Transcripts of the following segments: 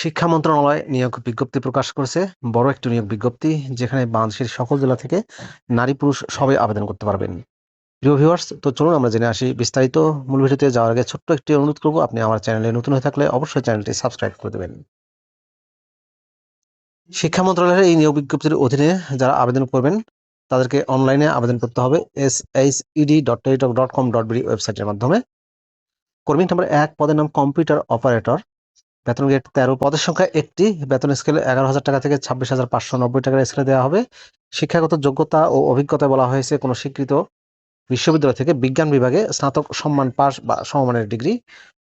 শিক্ষা মন্ত্রণালয় নিয়োগ বিজ্ঞপ্তি প্রকাশ করেছে। বড় একটি নিয়োগ বিজ্ঞপ্তি, যেখানে বাংলাদেশের সকল জেলা থেকে নারী পুরুষ সবাই আবেদন করতে পারবেন। প্রিয় ভিউয়ার্স তো চলুন আমরা জেনে আসি বিস্তারিত। মূল ভিডিওতে যাওয়ার আগে ছোট্ট একটি অনুরোধ করব, আপনি আমার চ্যানেলে নতুন হয়ে থাকলে অবশ্যই চ্যানেলটি সাবস্ক্রাইব করে দেবেন। শিক্ষা মন্ত্রণালয়ের এই নিয়োগ বিজ্ঞপ্তির অধীনে যারা আবেদন করবেন, তাদেরকে অনলাইনে আবেদন করতে হবে S H ED dot dot com dot BD ওয়েবসাইটের মাধ্যমে। কর্মী নাম্বার এক, পদের নাম কম্পিউটার অপারেটর বেতন গ্রেড তেরো, পদের সংখ্যা একটি, বেতন স্কেল এগারো হাজার টাকা থেকে ছাব্বিশ হাজার পাঁচশো নব্বই টাকার স্কেলে দেওয়া হবে। শিক্ষাগত যোগ্যতা ও অভিজ্ঞতায় বলা হয়েছে কোনো স্বীকৃত বিশ্ববিদ্যালয় থেকে বিজ্ঞান বিভাগে স্নাতক সম্মান পাস বা সমমানের ডিগ্রি,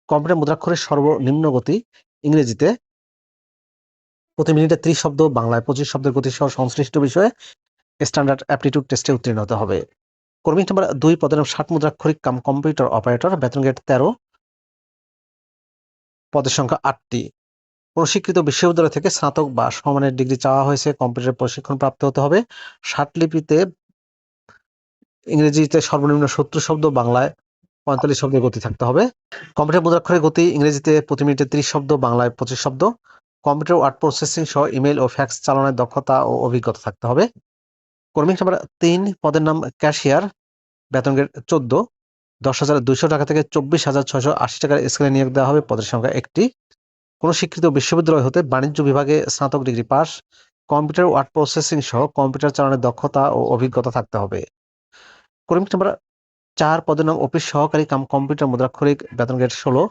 কম্পিউটার মুদ্রাক্ষরের সর্বনিম্ন গতি, ইংরেজিতে প্রতি মিনিটে ত্রিশ শব্দ, বাংলায় পঁচিশ শব্দের গতি সহ সংশ্লিষ্ট বিষয়ে স্ট্যান্ডার্ড অ্যাপটিটিউড টেস্টে উত্তীর্ণ হতে হবে। কর্মী নাম্বার দুই, পদের ষাট মুদ্রাক্ষরিক কাম কম্পিউটার অপারেটর বেতন গেট তেরো পদের সংখ্যা আটটি। স্বীকৃত বিশ্ববিদ্যালয় থেকে স্নাতক বা সমমানের ডিগ্রি চাওয়া হয়েছে। কম্পিউটার প্রশিক্ষণ প্রাপ্ত হতে হবে। ষাট লিপিতে ইংরেজিতে সর্বনিম্ন সত্তর শব্দ, বাংলায় পঁয়তাল্লিশ শব্দের গতি থাকতে হবে। কম্পিউটার মুদ্রাক্ষরের গতি, ইংরেজিতে প্রতি মিনিটে ত্রিশ শব্দ, বাংলায় পঁচিশ শব্দ। কম্পিউটার ওয়ার্ড প্রসেসিং সহ ইমেল ও ফ্যাক্স চালানোর দক্ষতা ও অভিজ্ঞতা থাকতে হবে। কর্মী নাম্বার তিন, পদের নাম ক্যাশিয়ার, বেতন চোদ্দ। দশ হাজার দুইশো টাকা থেকে চব্বিশ হাজার ছয়শো আশি টাকার স্কেলে নিয়োগ দেওয়া হবে। পদের সংখ্যা একটি। কোনো স্বীকৃত বিশ্ববিদ্যালয় হতে বাণিজ্য বিভাগে স্নাতক degree pass, computer word processing সহ কম্পিউটার চালানোর দক্ষতা ও অভিজ্ঞতা থাকতে হবে। কর্মী নাম্বার চার পদের নাম অফিস সহকারী কাম কম্পিউটার মুদ্রাক্ষরিক বেতন গ্রেড ষোলো।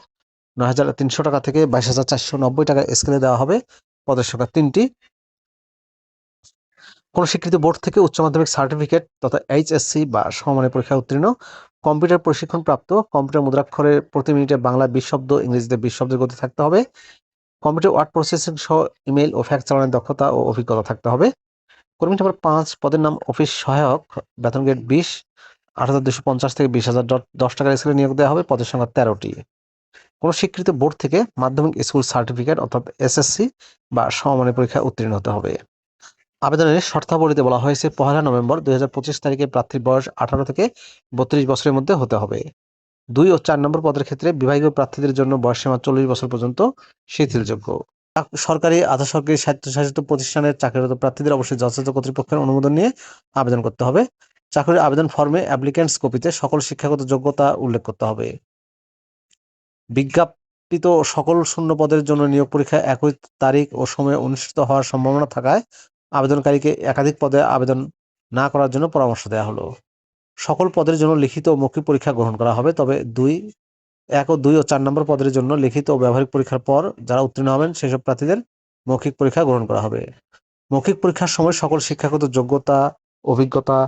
নয় হাজার তিনশো টাকা থেকে বাইশ হাজার চারশো নব্বই টাকা স্কেলে দেওয়া হবে। পদের সংখ্যা তিনটি। কোন স্বীকৃত বোর্ড থেকে উচ্চ মাধ্যমিক সার্টিফিকেট তথা এইচএসসি বা সমমানের পরীক্ষায় উত্তীর্ণ। কম্পিউটার প্রশিক্ষণ প্রাপ্ত, কম্পিউটার মুদ্রাক্ষরে প্রতি মিনিটে বাংলা বিশ শব্দ, ইংরেজিতে বিশ শব্দের গতি থাকতে হবে। কম্পিউটার ওয়ার্ড প্রসেসিং সহ ইমেল ও ফ্যাক্স চালানোর দক্ষতা ও অভিজ্ঞতা থাকতে হবে। কর্মী নাম্বার পাঁচ, পদের নাম অফিস সহায়ক, বেতন গেট বিশ, আট হাজার দুশো পঞ্চাশ থেকে বিশ হাজার দশ টাকার স্কেলে নিয়োগ দেওয়া হবে, পদের সংখ্যা তেরোটি। কোনো স্বীকৃত বোর্ড থেকে মাধ্যমিক স্কুল সার্টিফিকেট অর্থাৎ এসএসসি বা সমমানের পরীক্ষায় উত্তীর্ণ হতে হবে। আবেদনের শর্তাবলীতে বলা হয়েছে, পহেলা নভেম্বর দুই হাজার পঁচিশ তারিখে প্রার্থীর বয়স আঠারো থেকে বত্রিশ বছরের মধ্যে হতে হবে। দুই ও চার নম্বর পদের ক্ষেত্রে বিভাগীয় প্রার্থীদের জন্য বয়সসীমা চল্লিশ বছর পর্যন্ত শিথিলযোগ্য। সরকারি আধা সরকারি স্বায়ত্তশাসিত প্রতিষ্ঠানের চাকরিরত প্রার্থীদের অবশ্যই যথাযথ কর্তৃপক্ষের অনুমোদন নিয়ে আবেদন করতে হবে। চাকরির আবেদন ফর্মে অ্যাপ্লিক্যান্টস কপিতে সকল শিক্ষাগত যোগ্যতা উল্লেখ করতে হবে। বিজ্ঞাপিত সকল শূন্য পদের জন্য নিয়োগ পরীক্ষা একই তারিখ ও সময়ে অনুষ্ঠিত হওয়ার সম্ভাবনা থাকায় আবেদনকারীকে একাধিক পদে আবেদন না করার জন্য পরামর্শ দেওয়া হলো। সকল পদের জন্য লিখিত ও মৌখিক পরীক্ষা গ্রহণ করা হবে, তবে দুই, এক ও দুই ও চার নম্বর পদের জন্য লিখিত ও ব্যবহারিক পরীক্ষার পর যারা উত্তীর্ণ হবেন, সেসব প্রার্থীদের মৌখিক পরীক্ষা গ্রহণ করা হবে। মৌখিক পরীক্ষার সময় সকল শিক্ষাগত যোগ্যতা, অভিজ্ঞতা,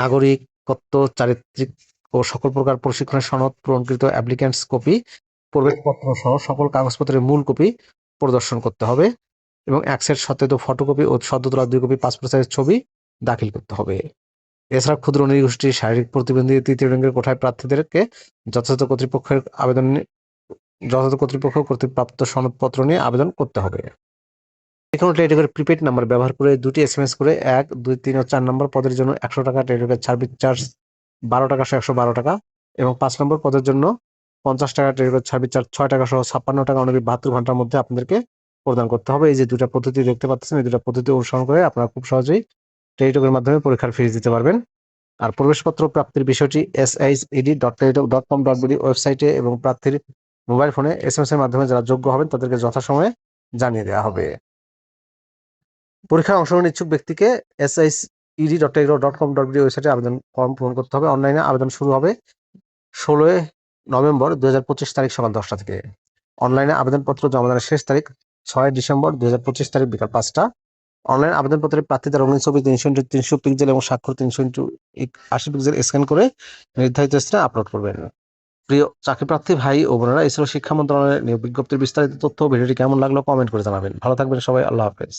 নাগরিকত্ব, চারিত্রিক ও সকল প্রকার প্রশিক্ষণের সনদ, পূরণকৃত অ্যাপ্লিক্যান্টস কপি প্রবেশপত্র সহ সকল কাগজপত্রের মূল কপি প্রদর্শন করতে হবে। এবং এক সেট সত্যায়িত ফটোকপি ও সদ্য তোলা দুই কপি পাসপোর্ট সাইজের ছবি দাখিল করতে হবে। এছাড়া ক্ষুদ্র নৃগোষ্ঠী শারীরিক প্রতিবন্ধী, তৃতীয় লিঙ্গের কোঠায় প্রার্থীদেরকে যথাযথ কর্তৃপক্ষের আবেদন যথাযথ কর্তৃপক্ষ কর্তৃক প্রাপ্ত সনদপত্র নিয়ে আবেদন করতে হবে। কোনো টেলিটকের প্রিপেড নাম্বার ব্যবহার করে দুটি এস এম এস করে এক, দুই, তিন ও চার নম্বর পদের জন্য একশো টাকা টেলিটকের সার্ভিস চার্জ বারো টাকা সহ একশো বারো টাকা এবং পাঁচ নম্বর পদের জন্য পঞ্চাশ টাকা টেলিটকের সার্ভিস চার্জ ছয় টাকা সহ ছাপ্পান্ন টাকা অনুযায়ী বাহাত্তর ঘণ্টার মধ্যে আপনাদেরকে প্রদান করতে হবে। এই যে দুটা পদ্ধতি দেখতে পাচ্ছেন, এই দুটা পদ্ধতি অনুসরণ করে আপনারা খুব সহজেই টেলিটকের মাধ্যমে পরীক্ষার ফিস দিতে পারবেন। আর প্রবেশপত্র প্রাপ্তির বিষয়টি S ED dot Teletalk dot com dot BD ওয়েবসাইটে এবং প্রার্থীর মোবাইল ফোনে এস এম এস এর মাধ্যমে যারা যোগ্য হবেন, তাদেরকে যথাসময়ে জানিয়ে দেওয়া হবে। পরীক্ষায় অংশগ্রহণ ইচ্ছুক ব্যক্তিকে S H ED dot Teletalk dot com dot BD ওয়েবসাইটে আবেদন ফর্ম পূরণ করতে হবে। অনলাইনে আবেদন শুরু হবে ষোলোই নভেম্বর দুই হাজার পঁচিশ তারিখ সকাল দশটা থেকে। অনলাইনে আবেদনপত্র জমা দেওয়ার শেষ তারিখ ছয় ডিসেম্বর দু হাজার পঁচিশ তারিখ বিকাল পাঁচটা। অনলাইন আবেদনপত্রের প্রার্থীদের রঙিন ছবি তিনশো ইন্টু তিনশো পিক্সেল এবং স্বাক্ষর তিনশো ইন্টু আশি পিক্সেল স্ক্যান করে নির্ধারিত স্থানে আপলোড করবেন। প্রিয় চাকরি প্রার্থী, ভাই ও বোনেরা এছাড়াও শিক্ষা মন্ত্রণালয়ের বিজ্ঞপ্তির বিস্তারিত তথ্য। ভিডিওটি কেমন লাগল কমেন্ট করে জানাবেন। ভালো থাকবেন সবাই। আল্লাহ হাফেজ।